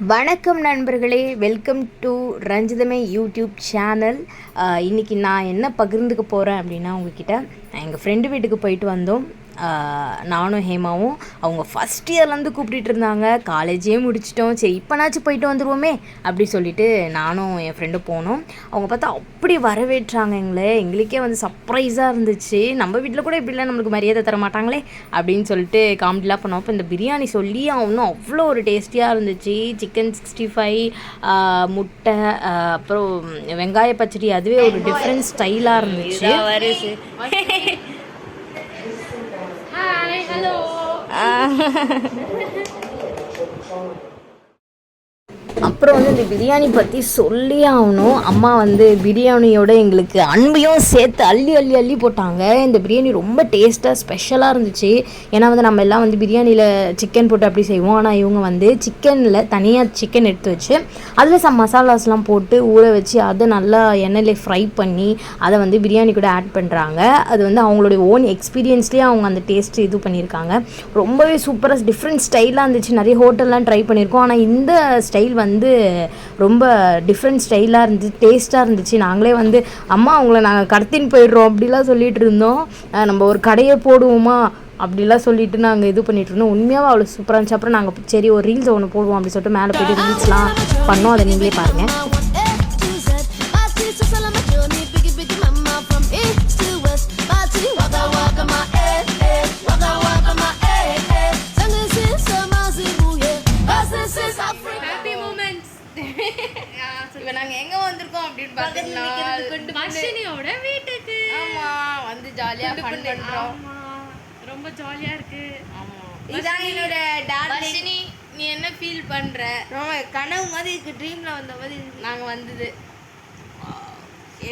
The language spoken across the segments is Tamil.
வணக்கம் நண்பர்களே welcome to Ranjithame YouTube channel. இன்றைக்கி நான் என்ன பகிர்ந்துக்க போகிறேன் அப்படின்னா உங்ககிட்ட எங்கள் ஃப்ரெண்டு வீட்டுக்கு போயிட்டு வந்தோம். நானும் ஹேமாவும் அவங்க ஃபஸ்ட் இயர்லேருந்து கூப்பிட்டுட்டு இருந்தாங்க. காலேஜே முடிச்சிட்டோம். சரி இப்போனாச்சும் போயிட்டு வந்துடுவோமே அப்படி சொல்லிட்டு நானும் என் ஃப்ரெண்டு போனோம். அவங்க பார்த்தா அப்படி வரவேற்றாங்க எங்களை. எங்களுக்கே வந்து சர்ப்ரைஸாக இருந்துச்சு. நம்ம வீட்டில் கூட இப்படிலாம் நம்மளுக்கு மரியாதை தர மாட்டாங்களே அப்படின்னு சொல்லிட்டு காமெடிலாம் பண்ணோம். அப்போ இந்த பிரியாணி சொல்லி அவனும் அவ்வளோ ஒரு டேஸ்டியாக இருந்துச்சு. சிக்கன் சிக்ஸ்டி ஃபைவ் முட்டை அப்புறம் வெங்காய பச்சடி அதுவே ஒரு டிஃப்ரெண்ட் ஸ்டைலாக இருந்துச்சு. Hi, hello. Ah. அப்புறம் வந்து இந்த பிரியாணி பற்றி சொல்லி ஆகணும். அம்மா வந்து பிரியாணியோட எங்களுக்கு அன்பையும் சேர்த்து அள்ளி அள்ளி அள்ளி போட்டாங்க. இந்த பிரியாணி ரொம்ப டேஸ்ட்டாக ஸ்பெஷலாக இருந்துச்சு. ஏன்னா வந்து நம்ம எல்லாம் வந்து பிரியாணியில் சிக்கன் போட்டு அப்படி செய்வோம். ஆனால் இவங்க வந்து சிக்கனில் தனியாக சிக்கன் எடுத்து வச்சு அதில் சம் மசாலாஸ்லாம் போட்டு ஊற வச்சு அதை நல்லா எண்ணெயில் ஃப்ரை பண்ணி அதை வந்து பிரியாணி கூட ஆட் பண்ணுறாங்க அது வந்து அவங்களுடைய ஓன் எக்ஸ்பீரியன்ஸ்லேயே அவங்க அந்த டேஸ்ட் இது பண்ணியிருக்காங்க. ரொம்பவே சூப்பராக டிஃப்ரெண்ட் ஸ்டைலாக இருந்துச்சு. நிறைய ஹோட்டல்லாம் ட்ரை பண்ணியிருக்கோம். ஆனால் இந்த ஸ்டைல் வந்து வந்து ரொம்ப டிஃப்ரெண்ட் ஸ்டைலாக இருந்துச்சு டேஸ்ட்டாக இருந்துச்சு. நாங்களே வந்து அம்மா அவங்கள நாங்கள் கடத்தின்னு போயிடுறோம் அப்படிலாம் சொல்லிட்டு இருந்தோம். நம்ம ஒரு கடையை போடுவோமா? அப்படிலாம் சொல்லிட்டு நாங்கள் இது பண்ணிட்டு இருந்தோம். உண்மையாக அவ்வளோ சூப்பராக இருந்துச்சு. அப்புறம் நாங்கள் சரி ஒரு ரீல்ஸ் ஒன்று போடுவோம் அப்படின்னு சொல்லிட்டு மேலே போய்ட்டு ரீல்ஸ்லாம் பண்ணோம். அதை நீங்களே பாருங்கள் இப்போ நாங்கள் எங்கே வந்திருக்கோம் அப்படின்னு பார்த்தீங்கன்னா வீட்டுக்கு. ஆமா வந்து ஜாலியாக ஃபன் பண்ணுறோம் ஆமா ரொம்ப ஜாலியா இருக்கு. இதான் என்னோட டார்லிங் நீ என்ன ஃபீல் பண்ற? ரொம்ப கனவு மாதிரி இருக்கு ட்ரீமில் வந்த மாதிரி இருக்கு. நாங்க வந்தது.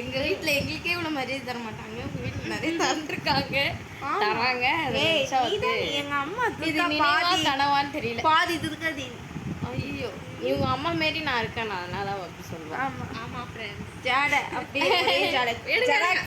எங்க வீட்ல எங்களுக்கே இவ்வளவு மரியாதை தர மாட்டாங்க. உங்க வீட்டுல நிறைய தந்துருக்காங்க. தராங்க. அதை ஏய் நினைச்சா வந்து நீதான் எங்க அம்மா இது கனவான்னு தெரியல. பாதி துர்காதி ஐயோ இவங்க அம்மா மாரி நான் இருக்கேன் நான் அதனால அப்படி சொல்லுவேன் ஆமா. ஆமா ஃப்ரெண்ட்ஸ் ஜாடை அப்படியே ஜடா.